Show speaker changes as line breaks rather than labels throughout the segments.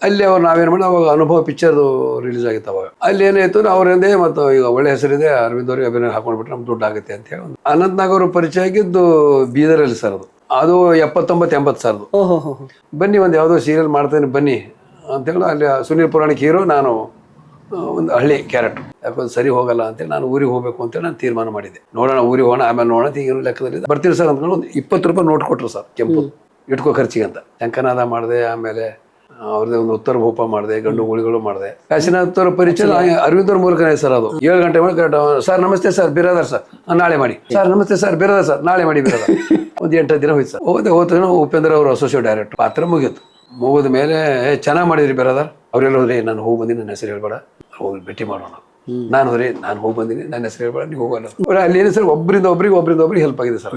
ಅಲ್ಲಿ ಅವ್ರು ನಾವೇನು ಮಾಡಿ ಅವಾಗ ಅನುಭವ ಪಿಕ್ಚರ್ದು ರಿಲೀಸ್ ಆಗಿತ್ತು ಅವಾಗ. ಅಲ್ಲಿ ಏನಾಯ್ತು ಅವರಿಂದೇ ಮತ್ತು ಈಗ ಒಳ್ಳೆ ಹೆಸರಿದೆ ಅರವಿಂದ್ ಅವ್ರಿಗೆ ಅಭಿನಯ ಹಾಕೊಂಡ್ಬಿಟ್ರೆ ನಮ್ಗೆ ದುಡ್ಡು ಆಗುತ್ತೆ ಅಂತ ಹೇಳಿ ಒಂದು. ಅನಂತ್ನಾಗ್ ಅವರು ಪರಿಚಯ ಆಗಿದ್ದು ಬೀದರಲ್ಲಿ ಸರ್ ಅದು. ಅದು ಎಪ್ಪತ್ತೊಂಬತ್ತು ಎಂಬತ್ತು ಸರ್ದು. ಬನ್ನಿ ಒಂದು ಯಾವುದೋ ಸೀರಿಯಲ್ ಮಾಡ್ತೇನೆ ಬನ್ನಿ ಅಂತೇಳಿ ಅಲ್ಲಿ ಸುನೀಲ್ ಪುರಾಣಿಕ್ ಹೀರೋ ನಾನು ಒಂದು ಹಳ್ಳಿ ಕ್ಯಾರೆಕ್ಟರ್ ಯಾಕಂದ್ರೆ ಸರಿ ಹೋಗಲ್ಲ ಅಂತೇಳಿ ನಾನು ಊರಿಗೆ ಹೋಗಬೇಕು ಅಂತೇಳಿ ನಾನು ತೀರ್ಮಾನ ಮಾಡಿದೆ ನೋಡೋಣ ಊರಿಗೆ ಹೋಗೋಣ ಆಮೇಲೆ ನೋಡೋಣ ಈಗಿನ ಲೆಕ್ಕದಲ್ಲಿ ಬರ್ತೀರಿ ಸರ್ ಅಂತ ಒಂದು ಇಪ್ಪತ್ತು ರೂಪಾಯಿ ನೋಟ್ ಕೊಟ್ಟರು ಸರ್ ಕೆಂಪು. ಇಟ್ಕೋ ಖರ್ಚಿಗೆ ಅಂತ ಶಂಕನಾದ ಮಾಡಿದೆ ಆಮೇಲೆ ಅವ್ರದ್ದೇ ಒಂದು ಉತ್ತರ ಭೂಪ ಮಾಡಿದೆ ಗಂಡು ಗುಳಿಗಳು ಮಾಡಿದೆ. ಕಾಶಿನಾಥ್ ಉತ್ತರ ಪರಿಚಯ ಅರವಿಂದ್ ಅವ್ರ ಮೂಲಕನೇ ಸರ್ ಅದು. ಏಳು ಗಂಟೆ ಮೇಲೆ ಕರೆಕ್ಟ್ ಸರ್ ನಮಸ್ತೆ ಸರ್ ಬಿರಾದರ್ ಸರ್. ನಾಳೆ ಮಾಡಿ. ಸರ್ ನಮಸ್ತೆ ಸರ್ ಬಿರಾದರ್ ಸರ್ ನಾಳೆ ಮಾಡಿ ಬಿರಾದರ್. ಒಂದು ಎಂಟು ದಿನ ಹೋಯ್ತು ಸರ್. ಹೋದೆ ಹೋದ ಉಪೇಂದ್ರ ಅವರು ಅಸೋಸಿಯೇಟ್ ಡೈರೆಕ್ಟರ್ ಪಾತ್ರ ಮುಗಿಯಿತು ಮುಗಿದ ಮೇಲೆ ಚೆನ್ನಾಗಿ ಮಾಡಿದ್ರಿ ಬಿರಾದರ್. ಅವ್ರೆಲ್ಲ ಹೋದ್ರೆ ನಾನು ಹೋಗಿ ಬಂದಿನಿ ನನ್ನ ಹೆಸರು ಹೇಳ್ಬೇಡ. ಹೋಗಿ ಭೇಟಿ ಮಾಡೋಣ. ನಾನು ಹೋದ್ರಿ ನಾನು ಹೋಗಿ ಬಂದಿನಿ ನನ್ನ ಹೆಸರು ಹೇಳ್ಬೇಡ ನೀವು ಹೋಗಲ್ಲ ಅವ್ರು ಅಲ್ಲಿ ಏನು ಸರ್ ಒಬ್ಬರಿಂದ ಒಬ್ಬರಿಗೆ ಒಬ್ಬರಿಂದ ಒಬ್ಬರಿಗೆ ಹೆಲ್ಪ್ ಆಗಿದೆ ಸರ್.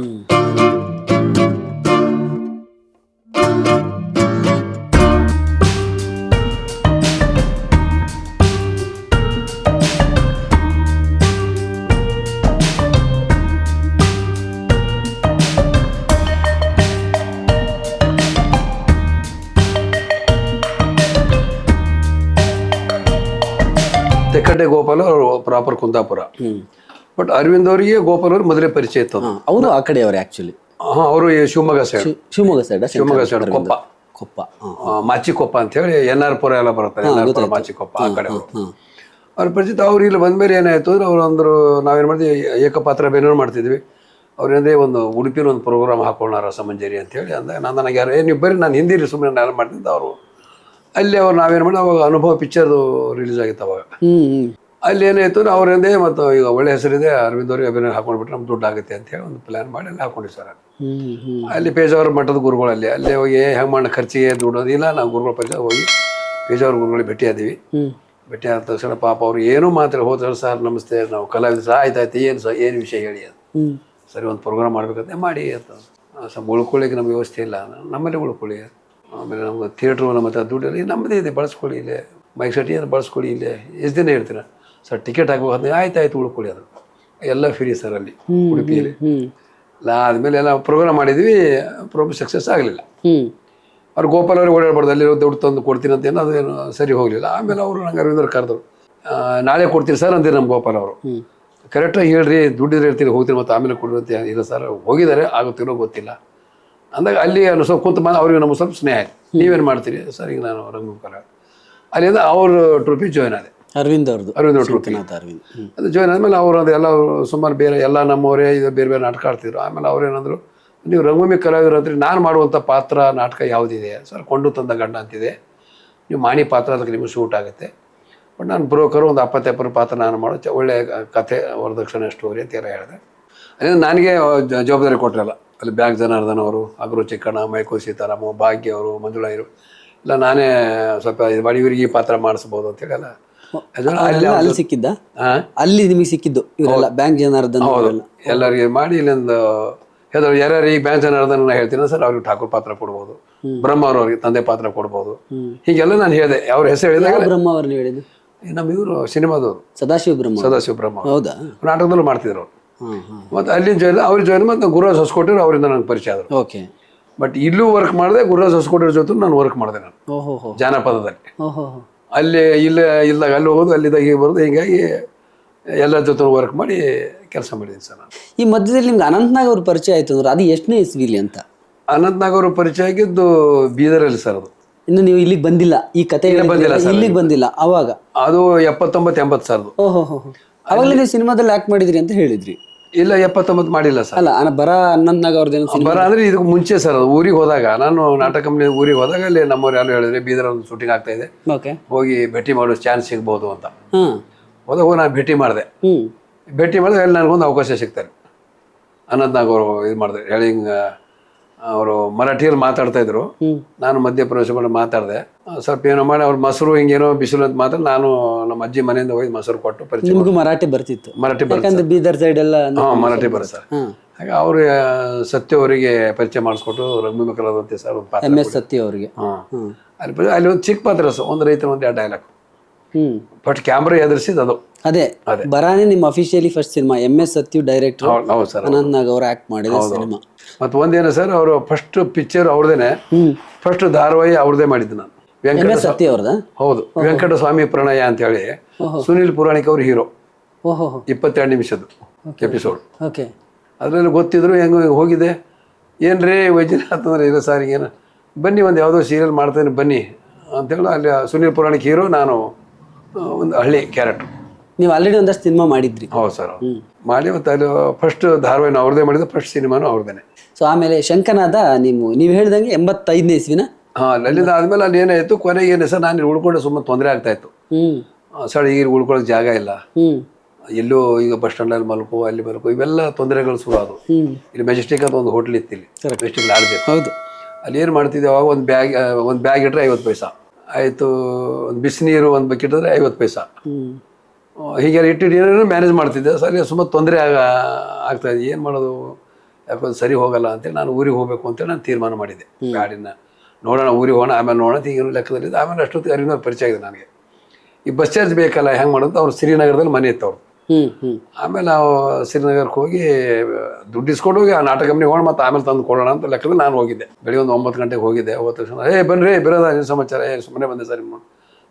ತೆಕ್ಕಟ್ಟೆ ಗೋಪಾಲ ಅವರು ಪ್ರಾಪರ್ ಕುಂದಾಪುರ. ಬಟ್ ಅರವಿಂದ್ ಅವರಿಗೆ ಗೋಪಾಲ್ ಅವರು ಮೊದಲೇ ಪರಿಚಯ ಇತ್ತು.
ಅವರು ಆ ಕಡೆಯವ್ರೆ ಆಕ್ಚುಲಿ
ಹಾ ಅವರು Shivamogga side
Shivamogga side
Shivamogga side Koppa.
Koppa ಮಾಚಿ
ಕೊಪ್ಪ ಮಾಚಿಕೊಪ್ಪ ಅಂತ ಹೇಳಿ ಎನ್ ಆರ್ ಪುರ ಎಲ್ಲ ಬರುತ್ತೆ ಮಾಚಿ ಕೊಪ್ಪ ಪುರ ಮಾಚಿಕೊಪ್ಪ ಆ ಕಡೆ ಅವರು. ಅವ್ರ ಪರಿಚಿತ ಅವ್ರು ಇಲ್ಲಿ ಬಂದ್ಮೇಲೆ ಏನಾಯ್ತು ಅಂದ್ರೆ ಅವ್ರು ಅಂದ್ರು ನಾವೇನು ಮಾಡ್ತೀವಿ ಏಕಪಾತ್ರ ಬೇನೂರು ಮಾಡ್ತಿದ್ವಿ. ಅವ್ರೇನಂದ್ರೆ ಒಂದು ಉಡುಪಿನ ಒಂದು ಪ್ರೋಗ್ರಾಮ್ ಹಾಕೊಳ್ಳೋಣ ರಸಮಂಜರಿ ಅಂತೇಳಿ ಅಂದಾಗ ನಾನು ನನಗೆ ಯಾರು ಏ ನೀವು ಬರ್ರಿ ನಾನು ಹಿಂದಿರಿ ಸುಮ್ಮನೆ ನಾನು ಮಾಡ್ತಿದ್ದೆ ಅವರು ಅಲ್ಲಿ ಅವ್ರು ನಾವೇನು ಮಾಡಿ ಅವಾಗ ಅನುಭವ ಪಿಕ್ಚರ್ದು ರಿಲೀಸ್ ಆಗಿತ್ತು ಅವಾಗ. ಅಲ್ಲಿ ಏನಾಯ್ತು ಅವರಿಂದೇ ಮತ್ತು ಈಗ ಒಳ್ಳೆ ಹೆಸರಿದೆ ಅರವಿಂದ್ ಅವ್ರಿಗೆ ಅಭಿನಯ ಹಾಕೊಂಡ್ಬಿಟ್ರೆ ನಮ್ಗೆ ದುಡ್ಡು ಆಗುತ್ತೆ ಅಂತ ಹೇಳಿ ಒಂದು ಪ್ಲಾನ್ ಮಾಡಿ ಅಲ್ಲಿ ಹಾಕೊಂಡಿ ಸರ್ ಅಲ್ಲಿ ಪೇಜಾವರ ಮಠದ ಗುರುಗಳಲ್ಲಿ ಅಲ್ಲಿ ಹೋಗಿ ಹೆಂಗೆ ಮಾಡ ಖರ್ಚಿಗೆ ದುಡ್ಡೋದಿಲ್ಲ ನಾವು ಗುರುಗಳ ಪರಿಚಯ ಹೋಗಿ ಪೇಜಾವರ ಗುರುಗಳಿಗೆ ಭೇಟಿ ಆದೀವಿ. ಭೇಟಿ ಆದ ತಕ್ಷಣ ಪಾಪ ಅವ್ರು ಏನೂ ಮಾತ್ರ ಹೋದ್ರೆ ಸರ್ ನಮಸ್ತೆ ನಾವು ಕಲಾವಿದ ಸಹ ಆಯ್ತಾಯ್ತು ಏನು ಸಹ ಏನು ವಿಷಯ ಹೇಳಿ?
ಅದು
ಸರಿ ಒಂದು ಪ್ರೋಗ್ರಾಮ್ ಮಾಡ್ಬೇಕಂತ ಮಾಡಿ ಅಂತ. ಉಳ್ಕೊಳ್ಳಿಕ್ಕೆ ನಮ್ಗೆ ವ್ಯವಸ್ಥೆ ಇಲ್ಲ ನಮ್ಮಲ್ಲಿ ಉಳ್ಕೊಳ್ಳಿ ಆಮೇಲೆ ನಮ್ಗೆ ಥಿಯೇಟ್ರು ನಮ್ಮ ಹತ್ರ ದುಡ್ಡು ಇಲ್ಲ ನಮ್ಮದೇ ಇದೆ ಬಳಸ್ಕೊಳ್ಳಿ ಇಲ್ಲೇ. ಮೈಕ್ ಸೆಟ್ ಏನು ಬಳಸ್ಕೊಳ್ಳಿ ಇಲ್ಲೇ. ಎಷ್ಟು ದಿನ ಹೇಳ್ತೀರ? ಸರ್ ಟಿಕೆಟ್ ಹಾಕ್ಬೇಕು ಅಂದ್ರೆ ಆಯ್ತು ಆಯ್ತು ಉಳ್ಕೊಳ್ಳಿ ಅದು. ಎಲ್ಲ ಫ್ರೀ ಸರ್ ಅಲ್ಲಿ ಉಡುಪಿಯಲ್ಲಿ. ಇಲ್ಲ ಆದಮೇಲೆ ಎಲ್ಲ ಪ್ರೋಗ್ರಾಮ್ ಮಾಡಿದ್ವಿ ಪ್ರೋಗ್ರಾಮ್ ಸಕ್ಸಸ್ ಆಗಲಿಲ್ಲ. ಅವ್ರು ಗೋಪಾಲ್ ಅವ್ರಿಗೆ ಓಡಾಡ್ಬಾರ್ದು ಅಲ್ಲಿ ದುಡ್ಡು ತಂದು ಕೊಡ್ತೀನಿ ಅಂತ ಏನೋ ಅದೇನು ಸರಿ ಹೋಗಲಿಲ್ಲ. ಆಮೇಲೆ ಅವರು ನಂಗೆ ಅರವಿಂದ್ರ ಕರೆದ್ರು ನಾಳೆ ಕೊಡ್ತೀನಿ ಸರ್ ಅಂತೀರಿ ನಮ್ಮ ಗೋಪಾಲ್ ಅವರು. ಕರೆಕ್ಟಾಗಿ ಹೇಳ್ರಿ ದುಡ್ಡಿದ್ರೆ ಇರ್ತೀನಿ ಹೋಗ್ತೀನಿ ಮತ್ತು ಆಮೇಲೆ ಕೊಡ್ರಿ ಅಂತ ಇಲ್ಲ ಸರ್. ಹೋಗಿದ್ದಾರೆ ಆಗುತ್ತಿರೋ ಗೊತ್ತಿಲ್ಲ. ಅಂದಾಗ ಅಲ್ಲಿ ಅಲ್ಲಿ ಸ್ವಲ್ಪ ಕೂತು ಬಂದು ಅವ್ರಿಗೆ ನಮ್ಗೆ ಸ್ವಲ್ಪ ಸ್ನೇಹ ನೀವೇನು ಮಾಡ್ತೀರಿ? ಸರ್ ಈಗ ನಾನು ರಂಗಗೋಪಾಲ ಅಲ್ಲಿಂದ ಅವ್ರ ಟ್ರೂಪಿ ಜಾಯ್ನ್ ಆದೆ.
ಅರವಿಂದ್ ಅವ್ರದ್ದು
ಅರವಿಂದ್
ಶಂಕರನಾಥ್ ಅರವಿಂದ್.
ಅದು ಜಾಯ್ನ್ ಆದಮೇಲೆ ಅವರು ಎಲ್ಲ ಸುಮಾರು ಬೇರೆ ಎಲ್ಲ ನಮ್ಮವರೇ ಇದು ಬೇರೆ ಬೇರೆ ನಾಟಕ ಆಡ್ತಿದ್ರು. ಆಮೇಲೆ ಅವ್ರೇನಂದ್ರು ನೀವು ರಂಗಭೂಮಿ ಕಲಾವಿದ್ರು ಅಂದ್ರೆ ನಾನು ಮಾಡುವಂಥ ಪಾತ್ರ ನಾಟಕ ಯಾವುದಿದೆ? ಸರ್ ಕೊಂಡು ತಂದ ಗಂಡ ಅಂತಿದೆ. ನೀವು ಮಾಣಿ ಪಾತ್ರ ಅದಕ್ಕೆ ನಿಮಗೆ ಶೂಟ್ ಆಗುತ್ತೆ. ಬಟ್ ನಾನು ಬ್ರೋಕರು ಒಂದು ಅಪ್ಪತ್ತೆಪ್ಪರ ಪಾತ್ರ ನಾನು ಮಾಡೋ ಒಳ್ಳೆಯ ಕಥೆ ವರದಕ್ಷಿಣೆ ಸ್ಟೋರಿ ಅಂತ ಎಲ್ಲ ಹೇಳಿದೆ. ಅದರಿಂದ ನನಗೆ ಜವಾಬ್ದಾರಿ ಕೊಟ್ಟರಲ್ಲ ಅಲ್ಲಿ ಬ್ಯಾಂಕ್ ಜನಾರ್ದನ್ ಅವರು ಅಗ್ರು ಚಿಕ್ಕಣ್ಣ ಮೈಕೋ ಸೀತಾರಾಮ ಭಾಗ್ಯ ಅವರು ಮಂಜುಳಾ ಇರು. ಇಲ್ಲ ನಾನೇ ಸ್ವಲ್ಪ ಇದು ಮಾಡಿ ಇವರಿಗೆ ಈ ಪಾತ್ರ ಮಾಡಿಸ್ಬೋದು ಅಂತ ಎಲ್ಲ. ಅದನ್ನ ಅಲ್ಲಿ
ಸಿಕ್ಕಿದ್ದ? ಅಲ್ಲಿ ನಿಮಗೆ ಸಿಕ್ಕಿದ್ದು ಇವರೆಲ್ಲ ಬ್ಯಾಂಕ್ ಜನಾರ್ದನ್
ಎಲ್ಲರಿಗೆ ಮಾಡಿ ಇಲ್ಲಿಂದ ಹೇಳಿದ್ರು ಯಾರ್ಯಾರು ಈಗ ಬ್ಯಾಂಕ್ ಜನಾರ್ದನ್ ಹೇಳ್ತೀನಿ ಸರ್ ಅವ್ರಿಗೆ ಠಾಕೂರ್ ಪಾತ್ರ ಕೊಡ್ಬೋದು. ಬ್ರಹ್ಮ ಅವ್ರಿಗೆ ತಂದೆ ಪಾತ್ರ ಕೊಡ್ಬೋದು. ಹೀಗೆಲ್ಲ ನಾನು ಹೇಳಿದೆ. ಅವ್ರ ಹೆಸರು ಹೇಳಿದಾಗ
ಬ್ರಹ್ಮ ಅವ್ರನ್ನ ಹೇಳಿದ್ದು?
ನಮ್ಮ ಇವರು ಸಿನಿಮಾದವರು.
ಸದಾಶಿವ ಬ್ರಹ್ಮ
ಸದಾಶಿವ ಬ್ರಹ್ಮ
ಹೌದಾ?
ನಾಟಕದಲ್ಲೂ ಮಾಡ್ತಿದ್ರು ಅವ್ರು. ಮತ್ತು ಅಲ್ಲಿ ಜಾಯ್ನ್ ಅವ್ರ ಜಾಯ್ನ್ ಮತ್ತು ಗುರುರಾಜ್ ಹೊಸಕೋಟೆ ಅವರಿಂದ ನನಗೆ ಪರಿಚಯ ಆದರು.
ಓಕೆ.
ಬಟ್ ಇಲ್ಲೂ ವರ್ಕ್ ಮಾಡಿದೆ ಗುರುರಾಜ್ ಹೊಸಕೋಟೆ ಜೊತೆ ನಾನು ವರ್ಕ್ ಮಾಡಿದೆ ನಾನು. ಜಾನಪದದಲ್ಲಿ. ಅಲ್ಲಿ ಇಲ್ಲ ಇಲ್ದಾಗ ಅಲ್ಲಿ ಹೋಗೋದು ಅಲ್ಲಿದ್ದಾಗ ಹೀಗೆ ಬರೋದು ಹೀಗಾಗಿ ಎಲ್ಲ ಜೊತೆ ವರ್ಕ್ ಮಾಡಿ ಕೆಲಸ ಮಾಡಿದ್ದೀನಿ ಸರ್ ನಾನು.
ಈ ಮಧ್ಯದಲ್ಲಿ ನಿಮ್ಗೆ ಅನಂತನಾಗ್ ಅವ್ರ ಪರಿಚಯ ಆಯ್ತು ಅಂದ್ರೆ ಅದು ಎಷ್ಟನೇ ಇಸ್ವಿಲಿ ಅಂತ?
ಅನಂತನಾಗ್ ಅವ್ರ ಪರಿಚಯ ಆಗಿದ್ದು ಬೀದರಲ್ಲಿ ಸರ್ ಅದು.
ಇನ್ನು ನೀವು ಇಲ್ಲಿಗೆ ಬಂದಿಲ್ಲ ಈ ಕತೆ
ಬಂದಿಲ್ಲ
ಇಲ್ಲಿಗೆ ಬಂದಿಲ್ಲ ಅವಾಗ?
ಅದು ಎಪ್ಪತ್ತೊಂಬತ್ತು ಎಂಬತ್ತು ಸರ್
ಓಹೋ ಅವಾಗಲೇ ನೀವು ಸಿನಿಮಾದಲ್ಲಿ ಆಕ್ಟ್ ಮಾಡಿದ್ರಿ ಅಂತ ಹೇಳಿದ್ರಿ.
ಇಲ್ಲ ಎಪ್ಪತ್ತೊಂಬತ್ತು ಮಾಡಿಲ್ಲ ಸರ್.
ಅಲ್ಲ ಅನ ಬರ ಅನಂತ್ನಾಗ್ ಅವ್ರದ್ದು
ಬರ ಅಂದ್ರೆ ಇದಕ್ಕೆ ಮುಂಚೆ ಸರ್ ಊರಿಗೆ ಹೋದಾಗ ನಾನು ನಾಟಕ ಕಂಪ್ನಿ ಊರಿಗೆ ಹೋದಾಗ ಅಲ್ಲಿ ನಮ್ಮವ್ರು ಯಾರು ಹೇಳಿದ್ರೆ ಬೀದರ್ ಒಂದು ಶೂಟಿಂಗ್ ಆಗ್ತಾ ಇದೆ. ಹೋಗಿ ಭೇಟಿ ಮಾಡೋ ಚಾನ್ಸ್ ಸಿಗ್ಬೋದು ಅಂತ. ಹೋದಾಗ ಹೋಗಿ ನಾನು ಭೇಟಿ ಮಾಡಿದೆ. ಭೇಟಿ ಮಾಡಿದ್ರೆ ಅಲ್ಲಿ ನನಗೊಂದು ಅವಕಾಶ ಸಿಗ್ತಾರೆ ಅನಂತ್ನಾಗ್ ಅವರು ಇದು ಮಾಡಿದೆ ಹೇಳಿ ಹಿಂಗೆ ಅವರು ಮರಾಠಿಯಲ್ಲಿ ಮಾತಾಡ್ತಾ ಇದ್ರು. ನಾನು ಮಧ್ಯಪ್ರವೇಶ ಮಾಡಿ ಮಾತಾಡಿದೆ ಸ್ವಲ್ಪ ಏನೋ ಮಾಡಿ ಅವ್ರ ಮೊಸರು ಹಿಂಗೇನೋ ಬಿಸಿಲು ಅಂತ ಮಾತಾಡಿ ನಾನು ನಮ್ಮ ಅಜ್ಜಿ ಮನೆಯಿಂದ ಹೋಗಿ ಮೊಸರು ಕೊಟ್ಟು ಪರಿಚಯ
ಮರಾಠಿ ಬರ್ತಿತ್ತು.
ಮರಾಠಿ ಬರ್ತಿತ್ತು.
ಯಾಕಂದ್ರೆ ಬೀದರ್ ಸೈಡ್ ಎಲ್ಲ
ಹಾಂ ಮರಾಠಿ ಬರುತ್ತೆ ಸರ್ ಹಾಗೆ ಅವರು ಸತ್ಯ ಅವರಿಗೆ ಪರಿಚಯ ಮಾಡಿಸ್ಕೊಟ್ಟು ರಂಗಭೂಮಿ ಕಲಾವಂತೆ ಸರ್
ಎಂ ಎಸ್ ಸತ್ಯ ಅವರಿಗೆ.
ಹಾಂ. ಅಲ್ಲಿ ಅಲ್ಲಿ ಒಂದು ಚಿಕ್ಕ ಪಾತ್ರ ಸರ್ ಒಂದು ರೈತರ ಒಂದು ಎರಡು ಡೈಲಾಗ್ ಬಟ್ ಕ್ಯಾಮ್ರಾ ಎದುರಿಸಿದ ಅದು.
ಅದೇ. ಬರಾನೇ ನಿಮ್ಮ officially first cinema M S Sathyu director
ಹೌದು
ನಾಗ್ ಅವರು ಆಕ್ಟ್ ಮಾಡಿದ ಸಿನಿಮಾ
ಮತ್ತೆ ಒಂದೇನು ಸರ್ ಅವರು ಫಸ್ಟ್ ಪಿಕ್ಚರ್ ಅವ್ರದೇನೆ ಫಸ್ಟ್ ಧಾರಾವಾಹಿ ಅವ್ರದೇ ಮಾಡಿದ್ದು ನಾನು. ವೆಂಕಟ
ಸತ್ಯ ಅವ್ರದ?
ಹೌದು ವೆಂಕಟಸ್ವಾಮಿ ಪ್ರಣಯ ಅಂತೇಳಿ ಸುನಿಲ್ ಪುರಾಣಿಕ್ ಅವ್ರ ಹೀರೋ ಇಪ್ಪತ್ತೆರಡು ನಿಮಿಷದ್ದು ಎಪಿಸೋಡ್
ಓಕೆ
ಅದರಲ್ಲಿ ಗೊತ್ತಿದ್ರು ಹೆಂಗೋ ಹಿಂಗೆ ಹೋಗಿದೆ. ಏನ್ರಿ ವೈದ್ಯನಾಥ್ ಅಂದ್ರೆ ಇಲ್ಲ ಸರ್ ಏನು? ಬನ್ನಿ ಒಂದು ಯಾವುದೋ ಸೀರಿಯಲ್ ಮಾಡ್ತೇನೆ ಬನ್ನಿ. ಅಂತೇಳಿ ಅಲ್ಲಿ ಸುನಿಲ್ ಪುರಾಣಿಕ್ ಹೀರೋ ನಾನು ಒಂದು ಹಳ್ಳಿ ಕ್ಯಾರೆಕ್ಟರ್
ನೀವು ಆಲ್ರೆಡಿ ಒಂದಷ್ಟು ಸಿನಿಮಾ ಮಾಡಿದ್ರಿ.
ಹೌದು ಸರ್. ಮಾಡಿ ಮತ್ತು ಅಲ್ಲಿ ಫಸ್ಟ್ ಧಾರಾವಾಹಿನ ಅವ್ರದ್ದೇ ಮಾಡಿದ್ದು ಫಸ್ಟ್ ಸಿನಿಮಾನು ಅವ್ರದ್ದೇನೆ.
ಸೊ ಆಮೇಲೆ ಶಂಕನಾದ ನೀವು ನೀವು ಹೇಳ್ದಂಗೆ ಎಂಬತ್ತೈದನೇ ಇಸ್ವಿನ?
ಹಾಂ ಅಲ್ಲಿಂದ ಆದಮೇಲೆ ಅಲ್ಲಿ ಏನಾಯಿತು ಕೊನೆಗೆ ಏನು ಸರ್ ನಾನು ಉಳ್ಕೊಂಡು ಸುಮ್ಮನೆ ತೊಂದರೆ ಆಗ್ತಾಯಿತ್ತು
ಇತ್ತು.
ಸರ್ ಈಗ ಉಳ್ಕೊಳ್ಳೋಕೆ ಜಾಗ ಇಲ್ಲ. ಎಲ್ಲೂ ಈಗ ಬಸ್ ಸ್ಟ್ಯಾಂಡಲ್ಲಿ ಮಲ್ಕೋ ಅಲ್ಲಿ ಮಲ್ಕೋ ಇವೆಲ್ಲ ತೊಂದರೆಗಳು ಶುರು
ಅದು
ಇಲ್ಲಿ ಮೆಜೆಸ್ಟಿಕ್ ಅಂತ ಒಂದು ಹೋಟ್ಲ್ ಇತ್ತು ಇಲ್ಲಿ. ಮೆಜೆಸ್ಟಿಕ್
ಹೌದು.
ಅಲ್ಲಿ ಏನು ಮಾಡ್ತಿದ್ದೆ ಅವಾಗ ಒಂದು ಬ್ಯಾಗ್ ಒಂದು ಬ್ಯಾಗ್ ಇಟ್ಟರೆ ಐವತ್ತು ಪೈಸಾ. ಆಯಿತು ಒಂದು ಬಿಸಿನೀರು ಒಂದು ಬಕೆಟ್ ಅಂದರೆ ಐವತ್ತು ಪೈಸ. ಹೀಗೆಲ್ಲ ಇಟ್ಟಿಟ್ಟು ಏನೇನೋ ಮ್ಯಾನೇಜ್ ಮಾಡ್ತಿದ್ದೆ. ಸರಿ ಸುಮ್ಮ ತೊಂದರೆ ಆಗ ಇದೆ. ಏನು ಮಾಡೋದು? ಯಾಕಂದ್ರೆ ಸರಿ ಹೋಗಲ್ಲ ಅಂತೇಳಿ ನಾನು ಊರಿಗೆ ಹೋಗಬೇಕು ಅಂತೇಳಿ ನಾನು ತೀರ್ಮಾನ ಮಾಡಿದ್ದೆ ಗಾಡಿನ. ನೋಡೋಣ ಊರಿಗೆ ಹೋಗೋಣ ಆಮೇಲೆ ನೋಡೋಣ. ಈಗಿನ ಲೆಕ್ಕದಲ್ಲಿದ್ದೆ ಆಮೇಲೆ ಅಷ್ಟೊತ್ತಿಗೆ ಅರಿವಿನ ಪರಿಚಯ ಆಗಿದೆ ನನಗೆ. ಈ ಬಸ್ ಚಾರ್ಜ್ ಬೇಕಲ್ಲ ಹೆಂಗೆ ಮಾಡೋದು ಅವ್ರು ಶ್ರೀನಗರದಲ್ಲಿ ಮನೆ ಇತ್ತು ಅವ್ರು ಆಮೇಲೆ ನಾವು ಶ್ರೀನಗರಕ್ಕೆ ಹೋಗಿ ದುಡ್ಡು ಇಸ್ಕೊಂಡು ಹೋಗಿ ಆ ನಾಟಕ ಕಂಪ್ನಿ ಹೋಗೋಣ ಮತ್ತೆ ಆಮೇಲೆ ತಂದು ಕೊಡೋಣ ಅಂತ ಲೆಕ್ಕದಲ್ಲಿ ನಾನು ಹೋಗಿದ್ದೆ. ಬೆಳಿಗ್ಗೆ ಒಂದು ಒಂಬತ್ತು ಗಂಟೆಗೆ ಹೋಗಿದ್ದೆ. ಹೋದ ತಕ್ಷಣ ಏ ಬನ್ರಿ ಬಿರೋದ ಏನು ಸಮಾಚಾರ? ಏ ಸುಮ್ಮನೆ ಬಂದೆ ಸರ್ ನಿಮ್ಮ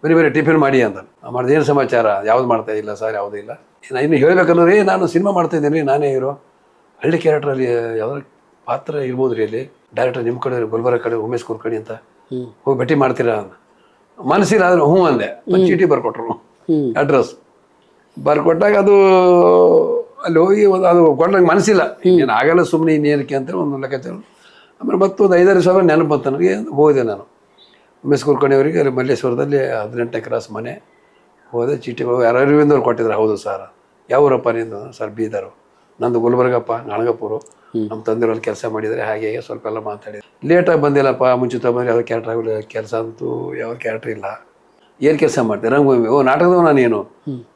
ಬರೀ ಬೇರೆ ಟಿಫಿನ್ ಮಾಡಿ ಅಂತ. ಮಾಡಿದ. ಏನು ಸಮಾಚಾರ? ಯಾವ್ದು ಮಾಡ್ತಾ ಇಲ್ಲ ಸರ್ ಯಾವುದೂ ಇಲ್ಲ. ಇನ್ನ ಇನ್ನು ಹೇಳ್ಬೇಕಂದ್ರೆ ನಾನು ಸಿನಿಮಾ ಮಾಡ್ತಾ ಇದ್ದೀನಿ ನಾನೇ ಇರೋ ಹಳ್ಳಿ ಕ್ಯಾರೆಕ್ಟ್ರಲ್ಲಿ ಯಾವ್ದಾರು ಪಾತ್ರ ಇರ್ಬೋದು ರೀ ಅಲ್ಲಿ. ಡೈರೆಕ್ಟರ್ ನಿಮ್ಮ ಕಡೆ ಗುಲ್ಬರ್ಗ ಕಡೆ ಉಮೇಶ್ ಕುರ್ಕಡಿ ಅಂತ. ಹೋಗಿ ಭೇಟಿ ಮಾಡ್ತೀರಾ ಅಂತ. ಮನಸ್ಸಿಲ್ಲ ಆದ್ರೆ ಹ್ಞೂ ಅಂದೆ. ಒಂದು ಚೀಟಿ ಬರ್ಕೊಟ್ರು. ಅಡ್ರೆಸ್ ಬರ್ಕೊಟ್ಟಾಗ ಅದು ಅಲ್ಲಿ ಹೋಗಿ ಒಂದು ಅದು ಕೊಟ್ಟಂಗೆ ಮನಸ್ಸಿಲ್ಲ ಏನು ಆಗಲ್ಲ ಸುಮ್ಮನೆ ಇನ್ನೇನಕ್ಕೆ ಅಂತ ಒಂದು ಲೆಕ್ಕಾಚಾರ. ಆಮೇಲೆ ಮತ್ತೊಂದು ಐದಾರು ಸಾವಿರ ನೆನಪು ಬಂತು ನನಗೆ ಹೋದೆ ನಾನು. ಉಮೇಶ್ ಕಣಿಯವರಿಗೆ ಅಲ್ಲಿ ಮಲ್ಲೇಶ್ವರದಲ್ಲಿ ಹದಿನೆಂಟನೇ ಕ್ರಾಸ್ ಮನೆ. ಹೋದೆ ಚೀಟಿ ಯಾರು ಅರವಿಂದವ್ರು ಕೊಟ್ಟಿದ್ರು ಹೌದು ಸರ್. ಯಾವ ಊರಪ್ಪ ನಿಂದು ಸರ್ ಬೀದರು. ನಂದು ಗುಲ್ಬರ್ಗಪ್ಪ ನಾಣಗಪುರು. ನಮ್ಮ ತಂದಿರಲ್ಲಿ ಕೆಲಸ ಮಾಡಿದರೆ ಹಾಗೆ ಹೀಗೆ ಸ್ವಲ್ಪ ಎಲ್ಲ ಮಾತಾಡಿದ್ರು. ಲೇಟಾಗಿ ಬಂದಿಲ್ಲಪ್ಪ ಮುಂಚಿತ ಬಂದರೆ ಯಾವ್ದು ಕ್ಯಾರೆಕ್ಟರ್ ಕೆಲಸ ಅಂತೂ ಯಾವ ಕ್ಯಾರೆಕ್ಟರ್ ಇಲ್ಲ. ಏನು ಕೆಲಸ ಮಾಡ್ತೀರಾ ರಂಗಭೂಮಿ ಓ ನಾಟಕದವ ನಾನೇನು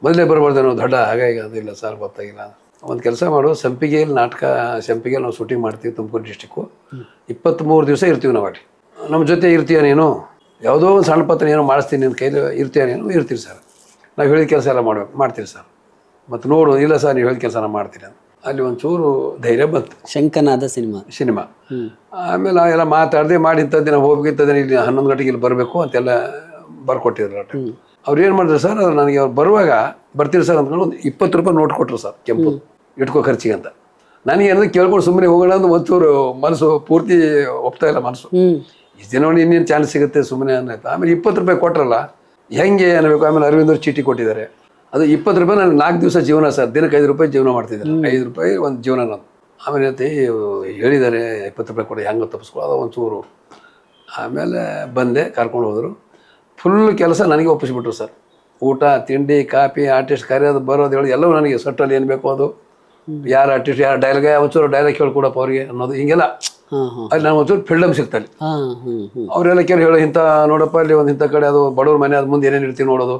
ಮೊದಲೇ ಬರಬಾರ್ದೇನೋ ದೊಡ್ಡ ಹಾಗಾಗಿ ಅದಿಲ್ಲ ಸರ್ ಗೊತ್ತಾಗಿಲ್ಲ. ಒಂದು ಕೆಲಸ ಮಾಡು. ಸಂಪಿಗೆಯಲ್ಲಿ ನಾಟಕ ಸಂಪಿಗೆಯಲ್ಲಿ ನಾವು ಶೂಟಿಂಗ್ ಮಾಡ್ತೀವಿ ತುಮಕೂರು ಡಿಸ್ಟಿಕ್ಕು ಇಪ್ಪತ್ತ್ಮೂರು ದಿವಸ ಇರ್ತೀವಿ ನಾವು ಅಲ್ಲಿ. ನಮ್ಮ ಜೊತೆ ಇರ್ತೀಯ ನೀನು? ಯಾವುದೋ ಒಂದು ಸಣ್ಣ ಪತ್ರ ಏನೋ ಮಾಡಿಸ್ತೀನಿ ನಿನ್ನ ಕೈಲಿ ಇರ್ತೀಯ ನೀನು? ಇರ್ತೀವಿ ಸರ್. ನಾವು ಹೇಳಿದ ಕೆಲಸ ಎಲ್ಲ ಮಾಡ್ಬೇಕು ಮಾಡ್ತೀರಿ ಸರ್. ಮತ್ತು ನೋಡು ಇಲ್ಲ ಸರ್ ನೀವು ಹೇಳಿದ ಕೆಲಸ ನಾನು ಮಾಡ್ತೀನಿ ಅಂತ. ಅಲ್ಲಿ ಒಂಚೂರು ಧೈರ್ಯ ಬಂತು.
ಶಂಕನಾದ ಸಿನಿಮಾ.
ಸಿನಿಮಾ. ಆಮೇಲೆ ಎಲ್ಲ ಮಾತಾಡದೆ ಮಾಡಿ ಇಂಥದ್ದು ನಾವು ಹೋಗ್ಬೇಕಿಂತದ್ದು ಇಲ್ಲಿ ಹನ್ನೊಂದು ಗಂಟೆಗೆ ಇಲ್ಲಿ ಬರಬೇಕು ಅಂತೆಲ್ಲ ಬರ್ಕೊಟ್ಟಿದ್ರು ಅಟ ಅವ್ರು ಏನು ಮಾಡಿದ್ರು ಸರ್ ಅದು ನನಗೆ ಅವ್ರು ಬರುವಾಗ ಬರ್ತೀರಿ ಸರ್ ಅಂತ ಒಂದು ಇಪ್ಪತ್ತು ರೂಪಾಯಿ ನೋಟ್ ಕೊಟ್ಟರು ಸರ್ ಕೆಂಪು. ಇಟ್ಕೋ ಖರ್ಚಿಗೆ ಅಂತ. ನನಗೆ ಏನಂದ್ರೆ ಕೇಳ್ಕೊಂಡು ಸುಮ್ಮನೆ ಹೋಗೋಣ ಅಂತ ಒಂಚೂರು ಮನಸ್ಸು ಪೂರ್ತಿ ಒಪ್ತಾ ಇಲ್ಲ ಮನಸ್ಸು.
ಹ್ಮ್.
ಇಷ್ಟು ದಿನ ನೋಡಿ ಇನ್ನೇನು ಚಾನ್ಸ್ ಸಿಗುತ್ತೆ ಸುಮ್ಮನೆ ಅನ್ನೋದು. ಆಮೇಲೆ ಇಪ್ಪತ್ತು ರೂಪಾಯಿ ಕೊಟ್ಟರಲ್ಲ ಹೆಂಗೆ ಅನ್ನಬೇಕು? ಆಮೇಲೆ ಅರವಿಂದ್ ಅವ್ರು ಚೀಟಿ ಕೊಟ್ಟಿದ್ದಾರೆ. ಅದು ಇಪ್ಪತ್ತು ರೂಪಾಯಿ ನಾನು ನಾಲ್ಕು ದಿವಸ ಜೀವನ ಸರ್ ದಿನಕ್ಕೆ ಐದು ರೂಪಾಯಿ ಜೀವನ ಮಾಡ್ತಿದ್ದಾರೆ. ಐದು ರೂಪಾಯಿ ಒಂದು ಜೀವನ ನಾನು. ಆಮೇಲೆ ಅಂತ ಹೇಳಿದ್ದಾರೆ ಇಪ್ಪತ್ತು ರೂಪಾಯಿ ಕೊಡಿ ಹೆಂಗೆ ತಪ್ಪಿಸ್ಕೊಳ್ಳೋದು ಒಂಚೂರು. ಆಮೇಲೆ ಬಂದೆ ಕರ್ಕೊಂಡು ಹೋದರು. ಫುಲ್ ಕೆಲಸ ನನಗೆ ಒಪ್ಪಿಸಿಬಿಟ್ರು ಸರ್. ಊಟ ತಿಂಡಿ ಕಾಫಿ ಆರ್ಟಿಸ್ಟ್ ಕರೆಯೋದು ಬರೋದು ಹೇಳೋದು ಎಲ್ಲವೂ ನನಗೆ ಸಟ್ಟಲ್ಲಿ ಏನು ಬೇಕು ಅದು. ಯಾರು ಆರ್ಟಿಸ್ಟ್ ಯಾರು ಡೈಲಾಗ್ ಒಂಚೂರು ಡೈಲಾಗ್ ಹೇಳ್ಕೊಡಪ್ಪ ಅವ್ರಿಗೆ ಅನ್ನೋದು ಹಿಂಗೆಲ್ಲ. ಅಲ್ಲಿ ನಾನು ಒಂಚೂರು ಫ್ರೀಡಮ್ ಸಿಗ್ತಲ್ಲಿ ಅವರೆಲ್ಲ ಕೇಳಿ ಹೇಳೋ ಇಂಥ ನೋಡಪ್ಪ ಅಲ್ಲಿ ಒಂದು ಇಂಥ ಕಡೆ ಅದು ಬಡವ್ರ ಮನೆ ಅದು ಮುಂದೆ ಏನೇನು ಇರ್ತೀವಿ ನೋಡೋದು.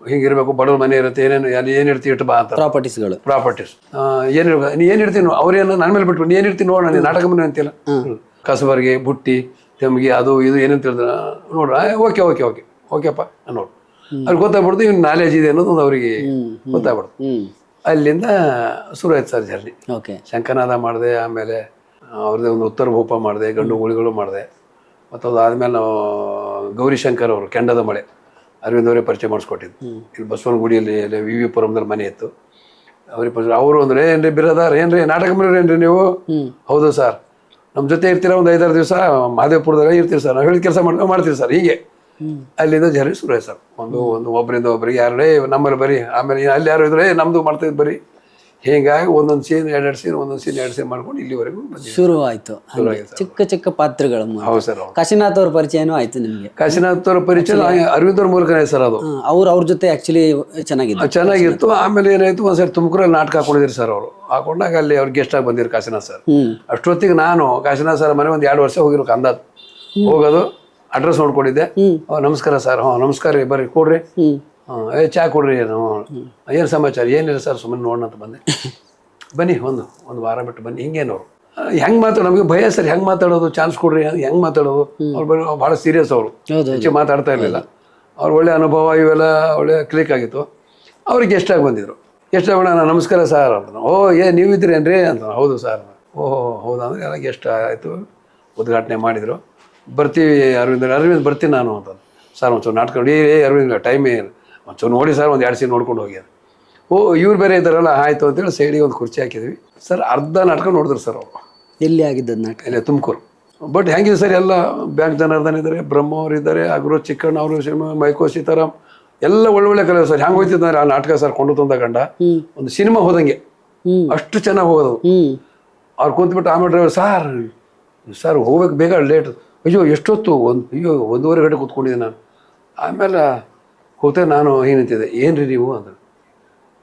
ಹಿಂಗಿರ್ಬೇಕು ಬಡವ್ರ ಮನೆ ಇರುತ್ತೆ ಏನೇನು ಅಲ್ಲಿ ಏನು ಇರ್ತೀವಿ ಇಟ್ಟು ಬಾ ಅಂತ.
ಪ್ರಾಪರ್ಟೀಸ್ಗಳು
ಪ್ರಾಪರ್ಟೀಸ್ ಏನು ಇರ್ಬೇಕು ನೀ ಏನು ಇರ್ತೀನಿ ಅವ್ರೇನು ನನ್ನ ಮೇಲೆ ಬಿಟ್ಟು ನೀ ಏನು ಇರ್ತೀನಿ ನೋಡೋಣ ನೀನು ನಾಟಕ ಮನೆ ಅಂತಿಲ್ಲ ಕಸಬರ್ಗೆ ಬುಟ್ಟಿ ತೆಮ್ಗೆ ಅದು ಇದು ಏನಂತ ಹೇಳಿದ್ರೆ ನೋಡ್ರ ಓಕೆ ಓಕೆ ಓಕೆ ಓಕೆಪ್ಪ ನೋಡು ಅಲ್ಲಿ ಗೊತ್ತಾಗ್ಬಿಡ್ತು ಇವ್ನು ನಾಲೆಜ್ ಇದೆ ಅನ್ನೋದು ಒಂದು ಅವರಿಗೆ ಗೊತ್ತಾಗ್ಬಿಡ್ತು. ಅಲ್ಲಿಂದ ಶುರು ಆಯ್ತು ಸರ್ ಜರ್ನಿ
ಓಕೆ
ಶಂಕನಾದ ಮಾಡಿದೆ ಆಮೇಲೆ ಅವ್ರದ್ದೇ ಒಂದು ಉತ್ತರ ಭೂಪ ಮಾಡಿದೆ ಗಂಡು ಗುಳಿಗಳು ಮಾಡಿದೆ. ಮತ್ತು ಆದಮೇಲೆ ನಾವು ಗೌರಿಶಂಕರ್ ಅವರು ಕೆಂಡದ ಮಳೆ ಅರವಿಂದ್ ಅವರೇ ಪರಿಚಯ ಮಾಡಿಸ್ಕೊಟ್ಟಿದ್ದು. ಇಲ್ಲಿ ಬಸವನಗುಡಿಯಲ್ಲಿ ಅಲ್ಲಿ ವಿ ವಿ ಪುರಂದಲ್ಲಿ ಮನೆ ಇತ್ತು. ಅವ್ರಿಗೆ ಪರಿಚಯ ಅವರು ಅಂದ್ರೆ ಏನ್ರಿ ಬಿರದಾರ್ ಏನ್ರಿ ನಾಟಕ ಏನ್ರಿ ನೀವು? ಹೌದು ಸರ್. ನಮ್ಮ ಜೊತೆ ಇರ್ತೀರ ಒಂದು ಐದಾರು ದಿವಸ ಮಾದೇವಪುರದಾಗ ಇರ್ತೀವಿ ಸರ್. ನಾವು ಹೇಳಿದ ಕೆಲಸ ಮಾಡ್ಕೊಂಡು ಮಾಡ್ತೀವಿ ಸರ್ ಹೀಗೆ. ಅಲ್ಲಿಂದ ಜರ್ನಿ ಶುರು ಆಯ್ತು ಸರ್. ಒಂದು ಒಂದು ಒಬ್ಬರಿಂದ ಒಬ್ಬರಿಗೆ ಯಾರೇ ನಮ್ಮಲ್ಲಿ ಬರೀ. ಆಮೇಲೆ ಅಲ್ಲಿ ಯಾರು ಇದ್ರೆ ನಮ್ಮದು ಮಾಡ್ತಿದ್ದು ಬರೀ. ಹೀಗಾಗಿ ಒಂದೊಂದು ಸೀನ್ ಎರಡೆರಡು ಸೀನ್ ಒಂದೊಂದು ಸೀನ್ ಎರಡು ಸೀನ್ ಮಾಡ್ಕೊಂಡು ಇಲ್ಲಿವರೆಗೂ
ಶುರು ಆಯ್ತು. ಚಿಕ್ಕ ಚಿಕ್ಕ ಪಾತ್ರಗಳ.
ಹೌದು ಸರ್
ಕಾಶಿನಾಥ್ ಅವ್ರ ಪರಿಚಯನೂ ಆಯ್ತು ನಿಮಗೆ.
ಕಾಶಿನಾಥ್ ಅವ್ರ ಪರಿಚಯ ಅರವಿಂದ್ ಅವ್ರ ಮೂಲಕನೇ ಸರ್ ಅದು.
ಅವ್ರ ಅವ್ರ ಜೊತೆ ಆಕ್ಚುಲಿ
ಚೆನ್ನಾಗಿತ್ತು ಚೆನ್ನಾಗಿತ್ತು. ಆಮೇಲೆ ಏನಾಯ್ತು ಒಂದ್ಸರಿ ತುಮಕೂರಲ್ಲಿ ನಾಟಕ ಹಾಕೊಂಡಿದ್ರು ಸರ್ ಅವರು. ಹಾಕೊಂಡಾಗ ಅಲ್ಲಿ ಅವ್ರ ಗೆಸ್ಟ್ ಆಗಿ ಬಂದಿರು ಕಾಶಿನಾಥ್ ಸರ್. ಅಷ್ಟೊತ್ತಿಗೆ ನಾನು ಕಾಶಿನಾಥ್ ಸರ್ ಮನೆ ಒಂದು ಎರಡು ವರ್ಷ ಹೋಗಿರೋ ಅಂದಾಜ್ ಹೋಗೋದು ಅಡ್ರೆಸ್ ನೋಡ್ಕೊಂಡಿದ್ದೆ. ನಮಸ್ಕಾರ ಸರ್. ಹ್ಞೂ ನಮಸ್ಕಾರ ರೀ ಬರ್ರಿ ಕೊಡ್ರಿ. ಹಾಂ ಏ ಚಾ ಕೊಡ್ರಿ ಏನು ಏನು ಸಮಾಚಾರ? ಏನಿಲ್ಲ ಸರ್ ಸುಮ್ಮನೆ ನೋಡೋಣ ಅಂತ ಬಂದೆ. ಬನ್ನಿ ಒಂದು ಒಂದು ವಾರ ಬಿಟ್ಟು ಬನ್ನಿ. ಹಿಂಗೇನು ಅವರು ಹೆಂಗೆ ಮಾತಾಡೋ ನಮಗೆ ಭಯ ಸರ್ ಹೆಂಗೆ ಮಾತಾಡೋದು? ಚಾನ್ಸ್ ಕೊಡ್ರಿ ಹೆಂಗೆ ಮಾತಾಡೋದು? ಅವ್ರು ಬರೀ ಭಾಳ ಸೀರಿಯಸ್ ಅವರು. ಹೆಚ್ಚು ಮಾತಾಡ್ತಾ ಇರಲಿಲ್ಲ. ಅವ್ರ ಒಳ್ಳೆ ಅನುಭವ ಇವೆಲ್ಲ ಒಳ್ಳೆ ಕ್ಲಿಕ್ ಆಗಿತ್ತು. ಅವ್ರಿಗೆ ಎಷ್ಟಾಗಿ ಬಂದಿದ್ರು? ಗೆಸ್ಟ್ ಆಗೋಣ ನಮಸ್ಕಾರ ಸರ್ ಅಂತ. ಓ ಏ ನೀವು ಇದ್ರೇನ್ರಿ ಅಂತ. ಹೌದು ಸರ್. ಓಹೋ ಹೌದಾ ಅಂದರೆ ಎಲ್ಲ ಗೆಸ್ಟ್ ಆಯಿತು? ಉದ್ಘಾಟನೆ ಮಾಡಿದರು. ಬರ್ತೀವಿ ಅರವಿಂದ್ ಅರವಿಂದ್ ಬರ್ತೀನಿ ನಾನು ಅಂತ. ಸರ್ ಒಂಚೂರು ನಾಟಕ ಏ ಅರವಿಂದ ಟೈಮೇ ಇಲ್ಲ. ಒಂಚೂರು ನೋಡಿ ಸರ್ ಒಂದು ಎರಡು ಸೀನ್ ನೋಡ್ಕೊಂಡು ಹೋಗ್ಯಾರ ಓ ಇವ್ರು ಬೇರೆ ಇದ್ದಾರಲ್ಲ ಆಯಿತು ಅಂತೇಳಿ ಸೈಡಿಗೆ ಒಂದು ಕುರ್ಚಿ ಹಾಕಿದ್ವಿ. ಸರ್ ಅರ್ಧ ನಾಟಕ ನೋಡಿದ್ರು ಸರ್ ಅವರು.
ಎಲ್ಲಿ ಆಗಿದ್ದ ನಾಟಕ?
ಇಲ್ಲೇ ತುಮಕೂರು. ಬಟ್ ಹೆಂಗಿದೆ ಸರ್ ಎಲ್ಲ ಬ್ಯಾಂಕ್ ಜನಾರ್ದನ್ ಇದ್ದಾರೆ ಬ್ರಹ್ಮ ಅವರು ಇದ್ದಾರೆ ಅಗ್ರೋ ಚಿಕ್ಕಣ್ಣ ಅವರು ಮೈಕೋ ಸೀತಾರಾಮ್ ಎಲ್ಲ ಒಳ್ಳೊಳ್ಳೆ ಕಲೆ ಸರ್. ಹೆಂಗೆ ಹೋಯ್ತಿದ್ದಾರೆ ಆ ನಾಟಕ ಸರ್ ಕೊಂಡು ತಂದ ಗಂಡ? ಒಂದು ಸಿನಿಮಾ ಹೋದಂಗೆ. ಅಷ್ಟು ಚೆನ್ನಾಗಿ ಹೋಗೋದು ಅವ್ರು ಕುಂತ್ಬಿಟ್ಟು ಆಮೇಲೆ ಡ್ರೈವರ್ ಸಾರ್ ಸರ್ ಹೋಗ್ಬೇಕು ಬೇಗ ಲೇಟ್. ಅಯ್ಯೋ ಎಷ್ಟೊತ್ತು? ಒಂದು ಅಯ್ಯೋ ಒಂದೂವರೆ ಗಂಟೆ ಕೂತ್ಕೊಂಡಿದ್ದೆ ನಾನು. ಆಮೇಲೆ ಹೋಗ್ತೇನೆ ನಾನು ಏನು ನಿಂತಿದ್ದೆ ಏನು ರೀ ನೀವು ಅಂದರು.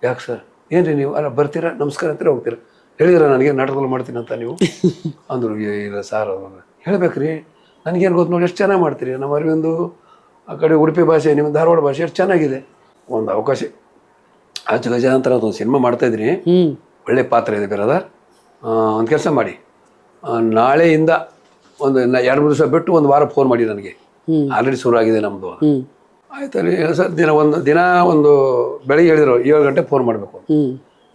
ಯಾಕೆ ಸರ್ ಏನು ರೀ ನೀವು? ಅಲ್ಲ ಬರ್ತೀರಾ? ನಮಸ್ಕಾರ ಅಂತೀರ? ಹೋಗ್ತೀರಾ? ಹೇಳಿದ್ರ ನನಗೆ ನಾಟಕದಲ್ಲಿ ಮಾಡ್ತೀನಿ ಅಂತ ನೀವು? ಅಂದರು. "ಏ, ಇಲ್ಲ ಸಾರ್ ಅವರು. ಹೇಳ್ಬೇಕ್ರಿ. ನನಗೇನು ಗೊತ್ತು ನೋಡಿ ಎಷ್ಟು ಚೆನ್ನಾಗಿ ಮಾಡ್ತೀರಿ? ನಮ್ಮ ಒಂದು ಆ ಕಡೆ ಉಡುಪಿ ಭಾಷೆ ನಿಮ್ಮ ಧಾರವಾಡ ಭಾಷೆ ಎಷ್ಟು ಚೆನ್ನಾಗಿದೆ? ಒಂದು ಅವಕಾಶ. ಆಚು ಗಜ ಅಂತ ಒಂದು ಸಿನಿಮಾ ಮಾಡ್ತಾ
ಇದ್ದೀನಿ
ಒಳ್ಳೆ ಪಾತ್ರ ಇದೆ ಬ್ರದರ್ ಒಂದು ಕೆಲಸ ಮಾಡಿ. ನಾಳೆಯಿಂದ ಒಂದು ಎರಡು ಮೂರು ದಿವಸ ಬಿಟ್ಟು ಒಂದು ವಾರ ಫೋನ್ ಮಾಡಿ ನನಗೆ. ಆಲ್ರೆಡಿ ಶುರು ಆಗಿದೆ ನಮ್ಮದು
ಹ್ಮ್
ಆಯ್ತಲ್ಲಿ ಸರ್ ದಿನ ಒಂದು ದಿನ ಒಂದು ಬೆಳಿಗ್ಗೆ ಹೇಳಿದ್ರು ಏಳು ಗಂಟೆ ಫೋನ್ ಮಾಡಬೇಕು.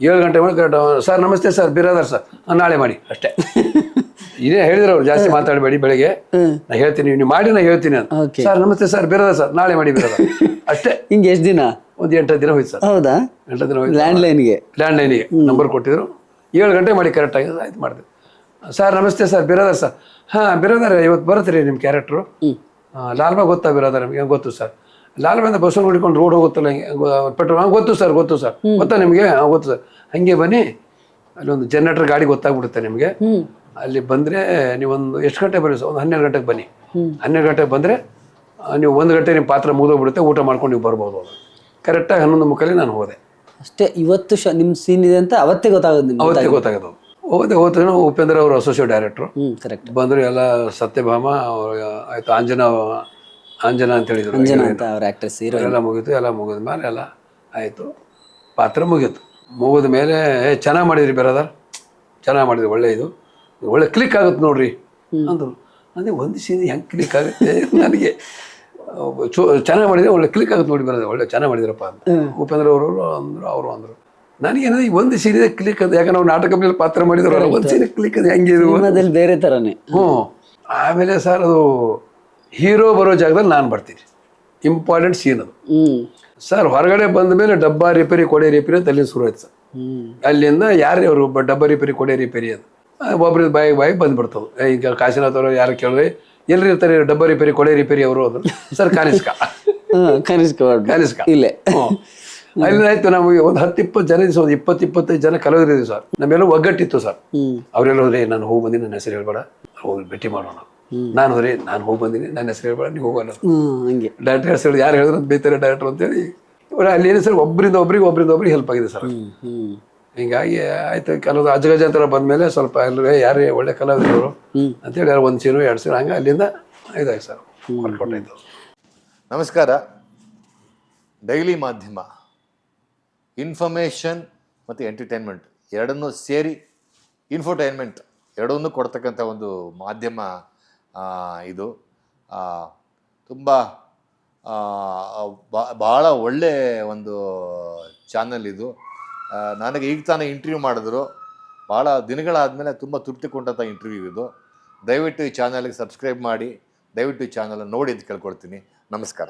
ಏಳು ಗಂಟೆ ಮಾಡಿ ಕರೆಕ್ಟ್ ಸರ್ ನಮಸ್ತೆ ಸರ್ ಬಿರಾದರ್ ಸರ್ ನಾಳೆ ಮಾಡಿ. ಅಷ್ಟೇ. ಇದೇ ಹೇಳಿದ್ರು ಅವ್ರು ಜಾಸ್ತಿ ಮಾತಾಡಬೇಡಿ ಬೆಳಿಗ್ಗೆ. ನಾ ಹೇಳ್ತೀನಿ ನೀವು ಮಾಡಿ ನಾ ಹೇಳ್ತೀನಿ ಅಂತ. ಸರ್ ನಮಸ್ತೆ ಸರ್ ಬಿರಾದರ್ ಸರ್ ನಾಳೆ ಮಾಡಿ ಬಿರಾದ ಅಷ್ಟೇ.
ಹಿಂಗೆ ಎಷ್ಟು ದಿನ?
ಒಂದು ಎಂಟು ದಿನ ಹೋಯ್ತು ಸರ್.
ಹೌದಾ?
ಎಂಟು ದಿನ ಹೋಯ್ತು.
ಲ್ಯಾಂಡ್
ಲೈನಿಗೆ ನಂಬರ್ ಕೊಟ್ಟಿದ್ರು. ಏಳು ಗಂಟೆ ಮಾಡಿ ಕರೆಕ್ಟ್ ಕರೆಕ್ಟಾಗಿ ಆಯ್ತು ಮಾಡಿದೆ. ಸರ್ ನಮಸ್ತೆ ಸರ್ ಬಿರಾದರ್ ಸರ್. ಹಾಂ ಬಿರಾದರ್ ಇವತ್ತು ಬರುತ್ತೆ ರೀ ನಿಮ್ಮ ಕ್ಯಾರೆಕ್ಟ್ರು ಲಾಲ್ಬಾಗ್ ಗೊತ್ತಾ ಬಿರಾದರ್ ನಿಮಗೆ? ಗೊತ್ತು ಸರ್. ಲಾಲ್ಬಾಗಿಂದ ಬಸ್ ಹೊಡಿಕೊಂಡು ರೋಡ್ ಹೋಗುತ್ತಲ್ಲ ಹಿಂಗೆ ಪೆಟ್ರೋಲ್ ಗೊತ್ತು ಸರ್ ಗೊತ್ತು ಸರ್ ಗೊತ್ತಾ ನಿಮಗೆ? ಹಾಂ ಗೊತ್ತು ಸರ್ ಹಂಗೆ ಬನ್ನಿ ಅಲ್ಲೊಂದು ಜನರೇಟರ್ ಗಾಡಿ ಗೊತ್ತಾಗ್ಬಿಡುತ್ತೆ ನಿಮಗೆ. ಅಲ್ಲಿ ಬಂದರೆ ನೀವೊಂದು ಎಷ್ಟು ಗಂಟೆ ಬನ್ನಿ ಸರ್ ಒಂದು ಹನ್ನೆರಡು ಗಂಟೆಗೆ ಬನ್ನಿ. ಹನ್ನೆರಡು ಗಂಟೆಗೆ ಬಂದರೆ ನೀವು ಒಂದು ಗಂಟೆ ನಿಮ್ಮ ಪಾತ್ರ ಮುಗಿದೋಗ್ಬಿಡುತ್ತೆ ಊಟ ಮಾಡ್ಕೊಂಡು ನೀವು ಬರ್ಬೋದು ಕರೆಕ್ಟಾಗಿ ಹನ್ನೊಂದು ಮುಕ್ಕಲ್ಲಿ ನಾನು ಹೋದೆ.
ಅಷ್ಟೇ ಇವತ್ತು ಶ ನಿಮ್ಮ ಸೀನ್ ಇದೆ ಅಂತ ಅವತ್ತೇ ಗೊತ್ತಾಗುತ್ತೆ
ಅವತ್ತೇ ಗೊತ್ತಾಗೋದು. ಹೋದೆ ಹೋದ್ರೆ ಉಪೇಂದ್ರ ಅವರು ಅಸೋಸಿಯೇಟ್ ಡೈರೆಕ್ಟ್ರು
ಕರೆಕ್ಟ್
ಬಂದರು ಎಲ್ಲ ಸತ್ಯಭಾಮ ಅವ್ರು ಆಯ್ತು ಆಂಜನ ಆಂಜನ ಅಂತ ಹೇಳಿದ್ರು.
ಅಂಜನಾ ಅಂತ ಅವ್ರ ಆಕ್ಟ್ರೆಸ್ ಹೀರೋ
ಎಲ್ಲ ಮುಗೀತು ಎಲ್ಲ ಮುಗಿದ ಮೇಲೆ ಎಲ್ಲ ಆಯಿತು. ಪಾತ್ರ ಮುಗೀತು. ಮುಗಿದ ಮೇಲೆ ಏ ಚೆನ್ನಾಗಿ ಮಾಡಿದ್ರಿ ಬ್ರದರ್ ಚೆನ್ನಾಗಿ ಮಾಡಿದ್ರಿ ಒಳ್ಳೆ ಇದು. ಒಳ್ಳೆ ಕ್ಲಿಕ್ ಆಗುತ್ತೆ ನೋಡ್ರಿ. ಅಂದರು. ಅದೇ ಒಂದು ಸೀನ್ ಹೆಂಗೆ ಕ್ಲಿಕ್ ಆಗುತ್ತೆ ನನಗೆ. ಚು ಚೆನ್ನಾಗಿ ಮಾಡಿದರೆ ಒಳ್ಳೆ ಕ್ಲಿಕ್ ಆಗುತ್ತೆ ನೋಡಿ ಬರೋದು ಒಳ್ಳೆ ಚೆನ್ನಾಗಿ ಮಾಡಿದ್ರಪ್ಪ ಅಂತ. ಉಪೇಂದ್ರ ಅವರು ಅಂದರು ಅವರು ಅಂದರು. ನನಗೇನಂದ್ರೆ ಈ ಒಂದು ಸೀನಿದೆ ಕ್ಲಿಕ್ ಅದು ಯಾಕಂದ್ರೆ ನಾವು ನಾಟಕ ಮೇಲೆ ಪಾತ್ರ ಮಾಡಿದ್ರು ಒಂದು ಸೀನ್ ಕ್ಲಿಕ್ ಅದು ಹೆಂಗೆ
ಬೇರೆ ಥರನೇ
ಹ್ಞೂ ಆಮೇಲೆ ಸರ್ ಅದು ಹೀರೋ ಬರೋ ಜಾಗದಲ್ಲಿ ನಾನು ಬರ್ತೀನಿ. ಇಂಪಾರ್ಟೆಂಟ್ ಸೀನ್ ಅದು. ಸರ್ ಹೊರಗಡೆ ಬಂದ ಮೇಲೆ ಡಬ್ಬ ರಿಪೇರಿ ಕೊಡೆ ರಿಪೇರಿ ಅಂತ ಅಲ್ಲಿ ಶುರು ಆಯ್ತು ಸರ್ ಅಲ್ಲಿಂದ ಯಾರೇ ಅವರು ಡಬ್ಬ ರಿಪೇರಿ ಕೊಡೆ ರಿಪೇರಿ ಅಂತ ಒಬ್ರ ಬಾಯಿ ಬಾಯಿ ಬಂದ್ಬಿಡ್ತದೆ. ಏ, ಈಗ ಕಾಶಿನಾಥ್ ಅವರು ಯಾರು ಕೇಳಿದ್ರೆ ಎಲ್ರಿ ಇರ್ತಾರೆ ಡಬ್ಬ ರಿಪೇರಿ ಕೊಡೆ ರಿಪೇರಿ ಅವರು ಅದು. ಸರ್ ಕಾನಿಸ್ಕ
ಇಲ್ಲ
ಕಾನಿಸ್ಕ
ಇಲ್ಲೇ.
ಹ್ಞೂ ಅಲ್ಲಿ ಆಯ್ತು ನಮಗೆ ಒಂದು ಹತ್ತು ಇಪ್ಪತ್ತು ಜನ ಇದ್ದೀವಿ ಒಂದು ಇಪ್ಪತ್ತು ಇಪ್ಪತ್ತೈದು ಜನ ಕಲಾವಿದರಿದ್ದೀವಿ ಸರ್ ನಮ್ಮೆಲ್ಲ ಒಗ್ಗಟ್ಟಿತ್ತು ಸರ್ ಅವರೆಲ್ಲ ಹೋದ್ರೆ ನಾನು ಹೋಗಿ ಬಂದಿ ನನ್ನ ಹೆಸರು ಹೇಳ್ಬೇಡ. ಹೋಗಿ ಭೇಟಿ ಮಾಡೋಣ. ನಾನು ಹೋದ್ರೆ ನಾನು ಹೋಗಿ ಬಂದೀನಿ ನನ್ನ ಹೆಸರು ಹೇಳ್ಬೇಡ ನೀವು ಹೋಗಲ್ಲ
ಹ್ಮ್ ಹಂಗೆ.
ಡೈರೆಕ್ಟರ್ ಹೆಸರು ಯಾರು ಹೇಳಿದ್ರು ಅಂತ ಬೈತಾರೆ ಡೈರೆಕ್ಟರ್ ಅಂತೇಳಿ. ಇವರು ಅಲ್ಲಿ ಏನು ಸರ್ ಒಬ್ಬರಿಂದ ಒಬ್ರಿಗೆ ಒಬ್ಬರಿಂದ ಒಬ್ರಿಗೆ ಹೆಲ್ಪ್ ಆಗಿದೆ ಸರ್. ಹಿಂಗಾಗಿ ಆಯ್ತು ಕೆಲವು ಅಜಗಜಾಂತರ ಬಂದ್ಮೇಲೆ ಸ್ವಲ್ಪ ಎಲ್ಲರೂ ಯಾರೇ ಒಳ್ಳೆ ಕಲಾವಿದರು. ಅಂತೇಳಿ ಯಾರು ಒಂದು ಸೀನು ಎರಡು ಸೀನು ಹಂಗೆ ಅಲ್ಲಿಂದ ಇದಾಗಿ ಸರ್. ಮಾಡ್ಕೊಂಡಿದ್ದು
ನಮಸ್ಕಾರ. ಡೈಲಿ ಮಾಧ್ಯಮ ಇನ್ಫಾರ್ಮೇಷನ್ ಮತ್ತು ಎಂಟರ್ಟೈನ್ಮೆಂಟ್ ಎರಡನ್ನೂ ಸೇರಿ ಇನ್ಫೋಟೈನ್ಮೆಂಟ್ ಎರಡನ್ನೂ ಕೊಡ್ತಕ್ಕಂಥ ಒಂದು ಮಾಧ್ಯಮ ಇದು ತುಂಬ ಭಾಳ ಒಳ್ಳೆ ಒಂದು ಚಾನಲ್ ಇದು. ನನಗೆ ಈಗ ತಾನೇ ಇಂಟರ್ವ್ಯೂ ಮಾಡಿದ್ರು. ಭಾಳ ದಿನಗಳಾದಮೇಲೆ ತುಂಬ ತೃಪ್ತಿ ಕೊಟ್ಟಂಥ ಇಂಟರ್ವ್ಯೂ ಇದು. ದಯವಿಟ್ಟು ಈ ಚಾನಲ್ಗೆ ಸಬ್ಸ್ಕ್ರೈಬ್ ಮಾಡಿ, ದಯವಿಟ್ಟು ಈ ಚಾನಲ್ ನೋಡಿ ಅಂತ ಕೇಳ್ಕೊಳ್ತೀನಿ. ನಮಸ್ಕಾರ.